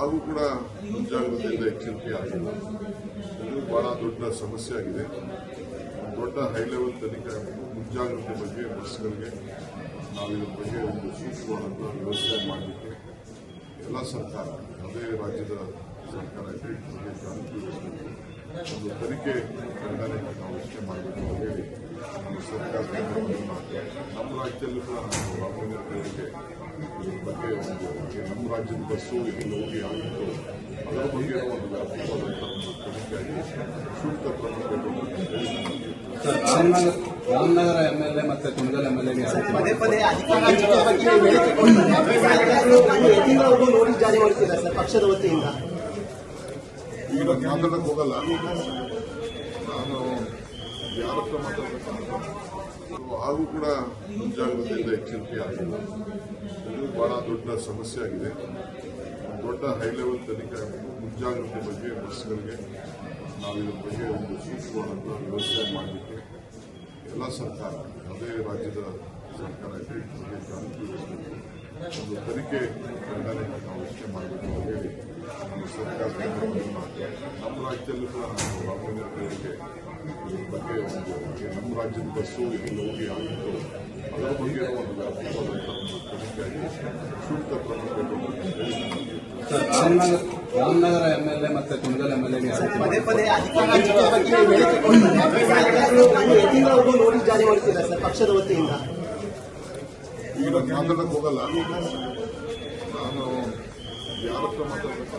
ಹಾಗೂ ಕೂಡ ಮುಂಜಾಗ್ರತೆಯಿಂದ ಎಚ್ಚರಿಕೆ ಆಗಿದೆ ಇದು ಬಹಳ ದೊಡ್ಡ ಸಮಸ್ಯೆ ಆಗಿದೆ. ದೊಡ್ಡ ಹೈ ಲೆವೆಲ್ ತನಿಖೆ ಮುಂಜಾಗ್ರತೆ ಬಗ್ಗೆ ಬಸ್ಗಳಿಗೆ ನಾವು ಇದ್ರ ಬಗ್ಗೆ ಒಂದು ಸೂಕ್ಷ್ಮವಾದಂತಹ ವ್ಯವಸ್ಥೆ ಮಾಡಲಿಕ್ಕೆ ಎಲ್ಲ ಸರ್ಕಾರ, ಅದೇ ರಾಜ್ಯದ ಸರ್ಕಾರ ಇದೆ ಒಂದು ತನಿಖೆ ಕಂಡನೆ ನಾವು ರಚನೆ ಮಾಡಬೇಕು ಅಂತ ಹೇಳಿ ನಮ್ಮ ಸರ್ಕಾರ ನಮ್ಮ ರಾಜ್ಯದಲ್ಲೂ ಕೂಡ ನಾವು ಇದ್ರ ಬಗ್ಗೆ ನಮ್ಮ ರಾಜ್ಯದ ಬಸ್ಸು ಇಲ್ಲಿ ಹೋಗಿ ಆಗಿತ್ತು ಅದರ ಬಗ್ಗೆ ಒಂದು ವ್ಯಾಪಕವಾದಂತಹ ಸೂಕ್ತ ಕ್ರಮ ರಾಮನಗರ ಎಂ ಎಲ್ ಎ ಮತ್ತೆ ಕುಣಗಲ್ ಎಂ ಎಲ್ ಎ ಈಗ ಹಂಚಿಕೆ ಬಗ್ಗೆ ಹೇಳಿಕೆ ಕೊಡ್ತಾರೆ ತಿಂಗಳವರೆಗೂ ನೋಟಿಸ್ ಜಾರಿ ಮಾಡ್ತಿದ್ದಾರೆ ಸರ್ ಪಕ್ಷದ ವತಿಯಿಂದ ಈಗ ನಾನು ಮಾತಾಡಕ್ಕೆ ಹೋಗಲ್ಲ ನಾನು ಯಾರ ಹತ್ರ ಮಾತಾಡಬೇಕು ಹಾಗೂ ಕೂಡ ಮುಂಜಾಗ್ರತೆಯಿಂದ ಎಚ್ಚರಿಕೆ ಆಗಿದೆ. ಇದು ಬಹಳ ದೊಡ್ಡ ಸಮಸ್ಯೆ ಆಗಿದೆ. ದೊಡ್ಡ ಹೈ ಲೆವೆಲ್ ತನಿಖೆ ಮುಂಜಾಗ್ರತೆ ಬಗ್ಗೆ ಬಸ್ಗಳಿಗೆ ನಾವು ಇದ್ರ ಬಗ್ಗೆ ಒಂದು ಸೂಚಿಸುವಂತ ವ್ಯವಸ್ಥೆ ಮಾಡಲಿಕ್ಕೆ ಎಲ್ಲ ಸರ್ಕಾರ ಅದೇ ರಾಜ್ಯದ ಸರ್ಕಾರ ಇದೆ ಒಂದು ತನಿಖೆ ತಂಡನೆ ನಾವು ಇಷ್ಟೆ ಮಾಡಬೇಕು ಅಂತ ಹೇಳಿ ನಮ್ಮ ಸರ್ಕಾರ ನಮ್ಮ ರಾಜ್ಯದಲ್ಲೂ ಕೂಡ ನಾವು ಒಂದು ನಮ್ಮ ರಾಜ್ಯದ ಬಸ್ಸು ಇಲ್ಲಿ ಹೋಗಿ ಆಗಿತ್ತು ಅದರ ಬಗ್ಗೆ ಒಂದು ಆಗಿ ಸೂಕ್ತ ಕ್ರಮ ಕೈಗೊಳ್ಳಬೇಕು ಅಂತ M L sir Ramanagara Ramanagara MLA ಮತ್ತೆ ಕುಂದಲ್ ಎಂ ಎಲ್ ಎ ಪಕ್ಷದ ವತಿಯಿಂದ ಈಗ ಮಾತಾಡಕ್ಕೆ ಹೋಗಲ್ಲ ನಾನು ಯಾರ ಹತ್ರ ಮಾತಾಡಬೇಕು